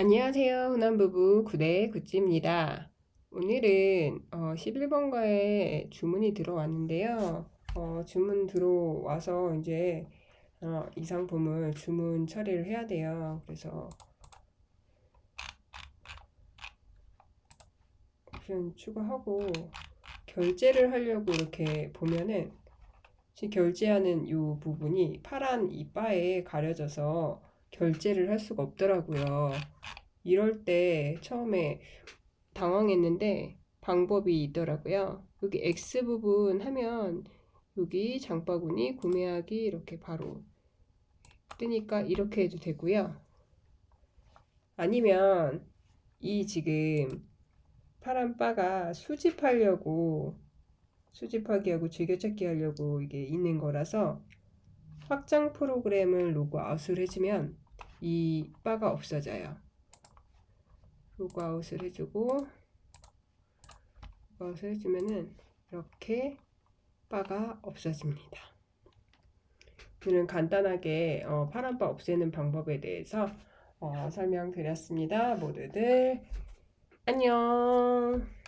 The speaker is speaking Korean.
안녕하세요. 훈남부부 구대 구찌입니다. 오늘은 어, 11번가에 주문이 들어왔는데요. 어, 주문 들어와서 이제 어, 이 상품을 주문 처리를 해야 돼요. 그래서 옵션 추가하고 결제를 하려고 이렇게 보면은 결제하는 이 부분이 파란 이 바에 가려져서 결제를 할 수가 없더라고요. 이럴 때 처음에 당황했는데 방법이 있더라고요. 여기 X 부분 하면 여기 장바구니 구매하기 이렇게 바로 뜨니까 이렇게 해도 되고요. 아니면 이 지금 파란 바가 수집하려고 수집하기 하고 즐겨찾기 하려고 이게 있는 거라서 확장 프로그램을 로그아웃을 해주면 이 바가 없어져요. 로그아웃을 해주고 로그아웃을 해주면은 이렇게 바가 없어집니다. 오늘은 간단하게 어, 파란 바 없애는 방법에 대해서 어, 설명드렸습니다. 모두들 안녕.